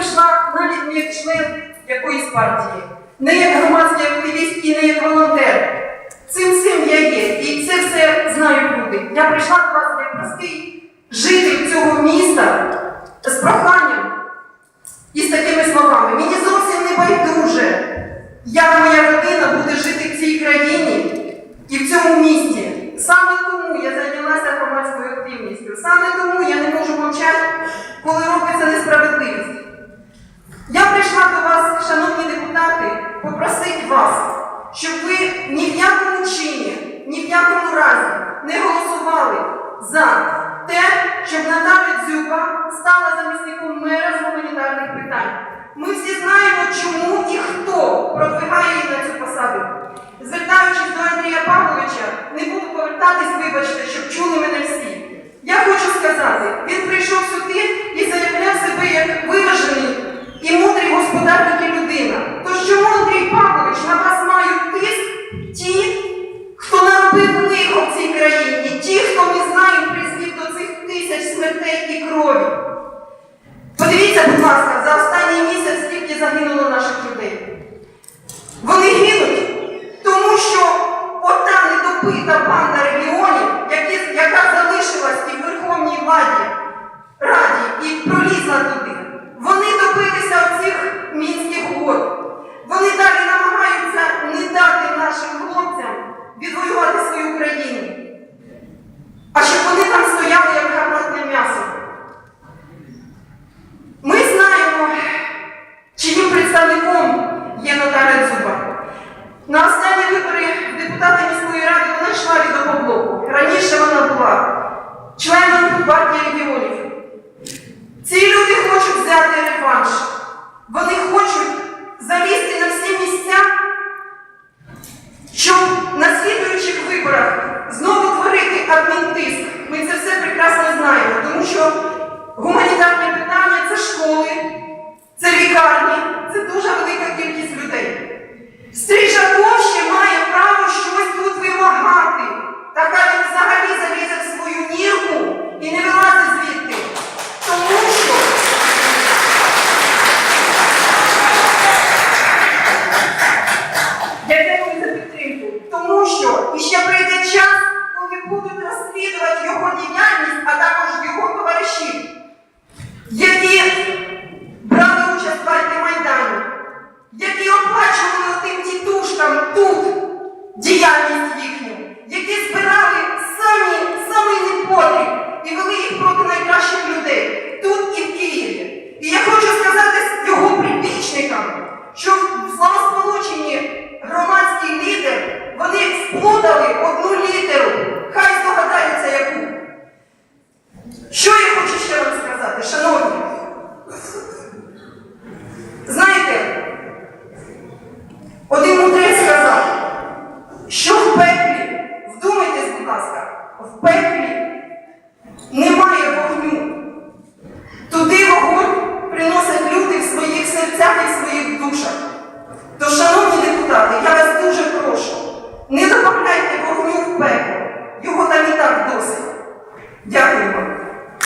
прийшла навіть не як член якоїсь партії, не як громадський активіст і не як волонтер. Цим всім я є. І це все знають люди. Я прийшла до вас як простий житель цього міста з проханням і з такими словами. Мені зовсім не байдуже, як моя родина буде жити в цій країні і в цьому місті. Саме тому я зайнялася громадською активністю. Саме тому Грицева стала замісником мера з гуманітарних питань. Ми всі знаємо, чому і хто. про... регіонів, які, яка залишилась і в Верховній Владі Раді і пролізла туди. Вони Shoot!